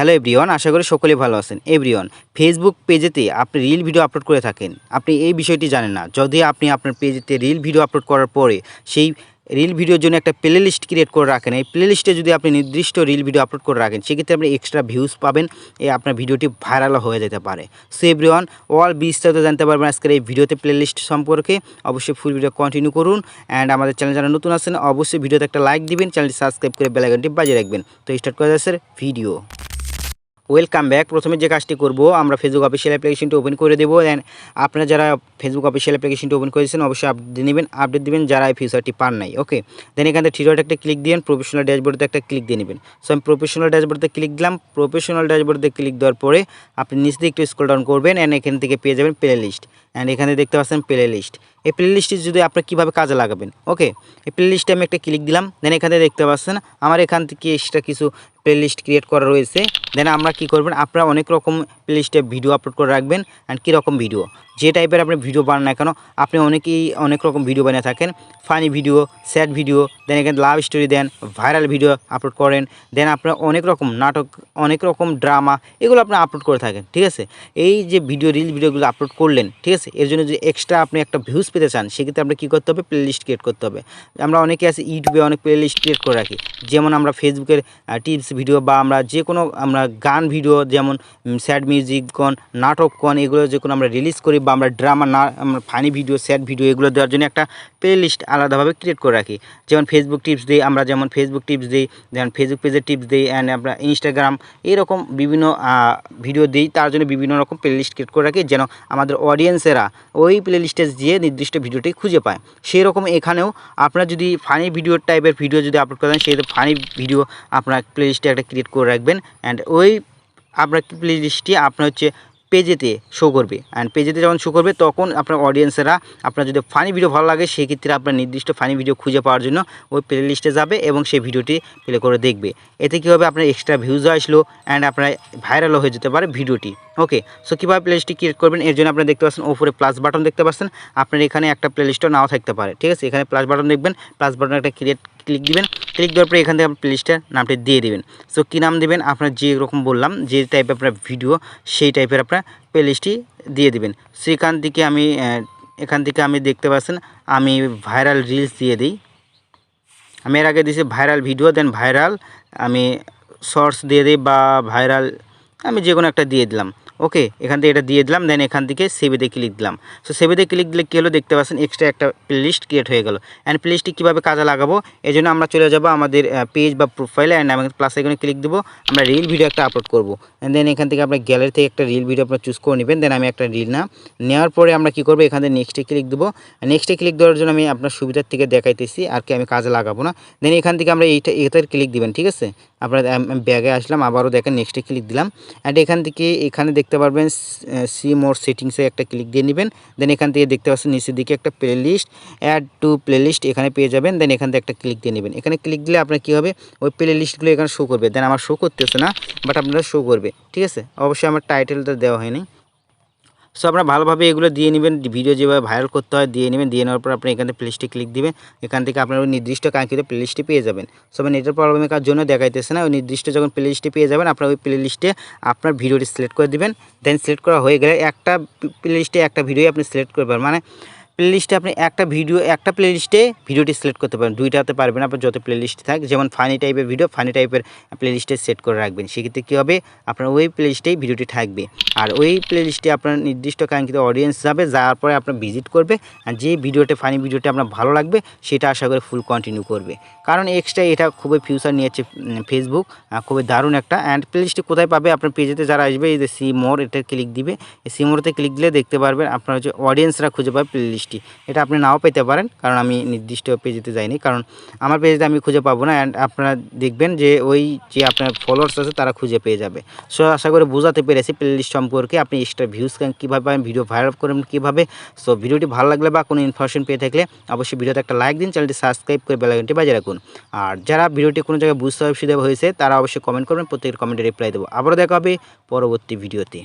Hello everyone, আশা করি সকলেই ভালো আছেন। এভরিওয়ান ফেসবুক পেজেতে আপনি রিল ভিডিও আপলোড করে থাকেন। আপনি এই বিষয়টি জানেন না। যদি আপনি আপনার পেজেতে রিল ভিডিও আপলোড করার পরে সেই রিল ভিডিওর জন্য একটা প্লে লিস্ট ক্রিয়েট করে রাখেন, এই প্লে লিস্টে যদি আপনি নির্দিষ্ট রিল ভিডিও আপলোড করে রাখেন, সেক্ষেত্রে আপনি এক্সট্রা ভিউজ পাবেন এই আপনার ভিডিওটি ভাইরাল হয়ে যেতে পারে। সো এভরিওয়ান অল বিস্তারিত জানতে পারবেন আজকের এই ভিডিওতে প্লে লিস্ট সম্পর্কে। অবশ্যই ফুল ভিডিও কন্টিনিউ করুন অ্যান্ড আমাদের চ্যানেল যারা নতুন আছেন, অবশ্যই ভিডিওতে একটা লাইক দিবেন চ্যানেলটি সাবস্ক্রাইব করে বেলাইকনটি বাজিয়ে রাখবেন। তো স্টার্ট করা যাচ্ছে ভিডিও ওয়েলকাম ব্যাক প্রথমে যে কাজটি করব, আমরা ফেসবুক অফিসিয়াল অ্যাপ্লিকেশনটি ওপেন করে দেবো। অ্যান্ড আপনারা যারা ফেসবুক অফিসিয়াল অ্যাপ্লিকেশনটি ওপেন করেছেন, অবশ্যই আপডেট নেবেন। আপডেট দিবেন যারা এই ফিচারটি পান নাই। ওকে দেন এখান থেকে থ্রি একটা ক্লিক দিবেন প্রফেশনাল ড্যাশবোর্ডে একটা ক্লিক দিয়ে নেবেন। সো আমি প্রফেশনাল ড্যাশবোর্ডে ক্লিক দিলাম। প্রফেশনাল ড্যাশবোর্ডে ক্লিক দেওয়ার পরে আপনি নিচ দিয়ে একটু স্ক্রল ডাউন করবেন অ্যান্ড এখান থেকে পেয়ে যাবেন প্লে লিস্ট অ্যান্ড এখানে দেখতে পাচ্ছেন প্লে লিস্ট এই প্লে লিস্টটি যদি আপনি কীভাবে কাজে লাগাবেন? ওকে এই প্লে লিস্টে আমি একটা ক্লিক দিলাম। দেন এখানে দেখতে পাচ্ছেন, আমার এখান থেকে এক্সট্রা কিছু প্লে লিস্ট ক্রিয়েট করা রয়েছে। দেন আমরা কি করবেন, আপনারা অনেক রকম প্লে লিস্টে ভিডিও আপলোড করে রাখবেন অ্যান্ড কীরকম ভিডিও যে টাইপের আপনি ভিডিও বানান না কেন, আপনি অনেকেই অনেক রকম ভিডিও বানিয়ে থাকেন। Funny video sad video then এখানে love story then viral video upload করেন। দেন আপনার অনেক রকম নাটক, অনেক রকম ড্রামা এগুলো আপনি আপলোড করে থাকেন, ঠিক আছে? এই যে ভিডিও রিল ভিডিওগুলো আপলোড করলেন, ঠিক আছে? এর জন্য যদি এক্সট্রা আপনি একটা ভিউজ পেতে চান, সেক্ষেত্রে আপনি কী করতে হবে? প্লে লিস্ট ক্রিয়েট করতে হবে। আমরা অনেকে আছে, ইউটিউবে অনেক প্লে লিস্ট ক্রিয়েট করে রাখি। যেমন আমরা ফেসবুকের টিপস ভিডিও বা আমরা যে কোনো আমরা গান ভিডিও যেমন স্যাড মিউজিক কন, নাটক কন, এগুলো যে কোনো আমরা রিলিজ করি বা আমরা ড্রামা না, আমরা ফানি ভিডিও স্যাড ভিডিও এগুলো দেওয়ার জন্য একটা প্লে লিস্ট আলাদাভাবে ক্রিয়েট করে রাখি। যেমন ফেসবুক টিপস দিই, আমরা যেমন ফেসবুক টিপস দিই, যেমন ফেসবুক পেজের টিপস দিই অ্যান্ড আমরা ইনস্টাগ্রাম এরকম বিভিন্ন ভিডিও দিই, তার জন্য বিভিন্ন রকম প্লে লিস্ট ক্রিয়েট করে রাখি যেন আমাদের অডিয়েন্সেরা ওই প্লে লিস্টে গিয়ে নির্দিষ্ট ভিডিওটি খুঁজে পায়। সেই রকম এখানেও আপনারা যদি ফানি ভিডিও টাইপের ভিডিও যদি আপলোড করেন, সেই ফানি ভিডিও আপনার প্লে একটা ক্রিয়েট করে রাখবেন অ্যান্ড ওই আপনার প্লে লিস্টটি আপনার হচ্ছে পেজেতে শো করবে অ্যান্ড পেজেতে যখন শো করবে তখন আপনার অডিয়েন্সেরা আপনার যদি ফানি ভিডিও ভালো লাগে সেক্ষেত্রে আপনার নির্দিষ্ট ফানি ভিডিও খুঁজে পাওয়ার জন্য ওই প্লে লিস্টে যাবে এবং সেই ভিডিওটি প্লে করে দেখবে। এতে কী হবে? আপনার এক্সট্রা ভিউজ আসলো অ্যান্ড আপনার ভাইরালও হয়ে যেতে পারে ভিডিওটি ওকে সো কীভাবে প্লে লিস্টটি ক্রিয়েট করবেন? এর জন্য আপনারা দেখতে পাচ্ছেন ওপরে প্লাস বাটন দেখতে পাচ্ছেন। আপনার এখানে একটা প্লে লিস্টও নাও থাকতে পারে। ঠিক আছে? এখানে প্লাস বাটন দেখবেন প্লাস বাটন একটা ক্রিয়েট ক্লিক দিবেন। ক্লিক দেওয়ার পরে এখান থেকে আপনার প্লেলিস্টের নামটি দিয়ে দেবেন। সো কী নাম দেবেন? আপনার যে রকম বললাম, যে টাইপের আপনার ভিডিও সেই টাইপের আপনার প্লেলিস্টটি দিয়ে দিবেন। সেখান থেকে আমি এখান থেকে আমি দেখতে পাচ্ছেন, আমি ভাইরাল রিলস দিয়ে দিই। আমি এর আগে দিয়েছি ভাইরাল ভিডিও দেন ভাইরাল আমি শর্টস দিয়ে দিই বা ভাইরাল আমি যে কোনো একটা দিয়ে দিলাম। ওকে এখান থেকে এটা দিয়ে দিলাম দেন এখান থেকে সেভেতে ক্লিক দিলাম। সো সেভেতে ক্লিক দিলে কী হলো দেখতে পাচ্ছেন এক্সট্রা একটা প্লেলিস্ট ক্রিয়েট হয়ে গেল। অ্যান্ড প্লেলিস্টটি কীভাবে কাজে লাগাবো? এই জন্য আমরা চলে যাব আমাদের পেজ বা প্রোফাইলে অ্যান্ড আমাদের প্লাস এখানে ক্লিক দেবো। আমরা রিল ভিডিও একটা আপলোড করব। অ্যান্ড দেন এখান থেকে আপনার গ্যালারি থেকে একটা রিল ভিডিও আপনার চুজ করে নেবেন দেন আমি একটা রিল না। নেওয়ার পরে আমরা কী করব? এখান থেকে নেক্সটে ক্লিক দেবো। নেক্সটে ক্লিক দেওয়ার জন্য আমি আপনার সুবিধার থেকে দেখাইতেছি, আর কি আমি কাজে লাগাবো না। দেন এখান থেকে আমরা এইটা, এটার ক্লিক দিবেন, ঠিক আছে? আপনার ব্যাগে আসলাম, আবারও দেখেন নেক্সটে ক্লিক দিলাম। অ্যান্ড এখান থেকে, এখানে দেখতে পারবেন, সি মোর সেটিংসে একটা ক্লিক দিয়ে নেবেন, দেন এখান থেকে দেখতে পাচ্ছেন নিচের দিকে একটা প্লেলিস্ট, অ্যাড টু প্লেলিস্ট এখানে পেয়ে যাবেন, দেন এখান থেকে একটা ক্লিক দিয়ে নেবেন। এখানে ক্লিক দিলে আপনার কী হবে? ওই প্লে লিস্টগুলো এখানে শো করবে। দেন আমার শো করতেছে না বাট আপনারা শো করবে। ঠিক আছে? অবশ্যই আমার টাইটেলটা দেওয়া হয়নি। সো আপনারা ভালোভাবে এগুলো দিয়ে নেবেন ভিডিও যেভাবে ভাইরাল করতে হয় দিয়ে নেবেন, দিয়ে নেওয়ার পর আপনি এখান থেকে প্লেলিস্টে ক্লিক দিবেন, এখান থেকে আপনার ওই নির্দিষ্ট কাঙ্ক্ষিত প্লেলিস্টে পেয়ে যাবেন। সো আমি নেটের প্রবলেমের কার জন্য দেখাইতেছে না, ওই নির্দিষ্ট যখন প্লেলিস্টে পেয়ে যাবেন, আপনার ওই প্লেলিস্টে আপনার ভিডিওটি সিলেক্ট করে দেবেন দেন সিলেক্ট করা হয়ে গেলে একটা প্লেলিস্টে একটা ভিডিও আপনি সিলেক্ট করবেন। মানে প্লেলিস্টে আপনি একটা ভিডিও একটা প্লেলিস্টে ভিডিওটি সিলেক্ট করতে পারেন। দুইটাতে পারবেন আপনার যত প্লেলিস্ট থাকে, যেমন ফানি টাইপের ভিডিও ফানি টাইপের প্লেলিস্টে সেট করে রাখবেন। সেক্ষেত্রে কী হবে? আপনার ওই প্লেলিস্টেই ভিডিওটি থাকবে। আর ওই প্লেলিস্টে আপনার নির্দিষ্ট কাঙ্ক্ষিত অডিয়েন্স যাবে, যাওয়ার পরে আপনার ভিজিট করবে, আর যে ভিডিওটা ফানি ভিডিওটা আপনার ভালো লাগবে, সেটা আশা করে ফুল কন্টিনিউ করবে। কারণ এক্সট্রা এটা খুবই ফিউচার নিয়েছে ফেসবুক খুবই দারুণ একটা। অ্যান্ড প্লেলিস্টে কোথায় পাবে? আপনার পেজেতে যারা আসবে, এই যে সি মোর এটা ক্লিক দিবে। সি মোরতে ক্লিক দিলে দেখতে পারবেন, আপনার হচ্ছে অডিয়েন্সরা খুঁজে পাবে প্লেলিস্ট পেজটি এটা আপনি নাও পেতে পারেন, কারণ আমি নির্দিষ্ট পেজেতে যাইনি। কারণ আমার পেজেতে আমি খুঁজে পাবো না অ্যান্ড আপনারা দেখবেন যে ওই যে আপনার ফলোয়ার্স আছে, তারা খুঁজে পেয়ে যাবে। সো আশা করে বোঝাতে পেরেছি প্লেলিস্ট সম্পর্কে, আপনি এক্সট্রা ভিউজ কীভাবে পাবেন ভিডিও ভাইরাল করবেন কীভাবে। সো ভিডিওটি ভালো লাগলে বা কোনো ইনফরমেশন পেয়ে থাকলে অবশ্যই ভিডিওতে একটা লাইক দিন চ্যানেলটি সাবস্ক্রাইব করে বেলাইকনটি বাজিয়ে রাখুন। আর যারা ভিডিওটি কোনো জায়গায় বুঝতে অসুবিধা হয়েছে, তারা অবশ্যই কমেন্ট করবেন, প্রত্যেকের কমেন্টে রিপ্লাই দেবো। আবারও দেখা হবে পরবর্তী ভিডিওতে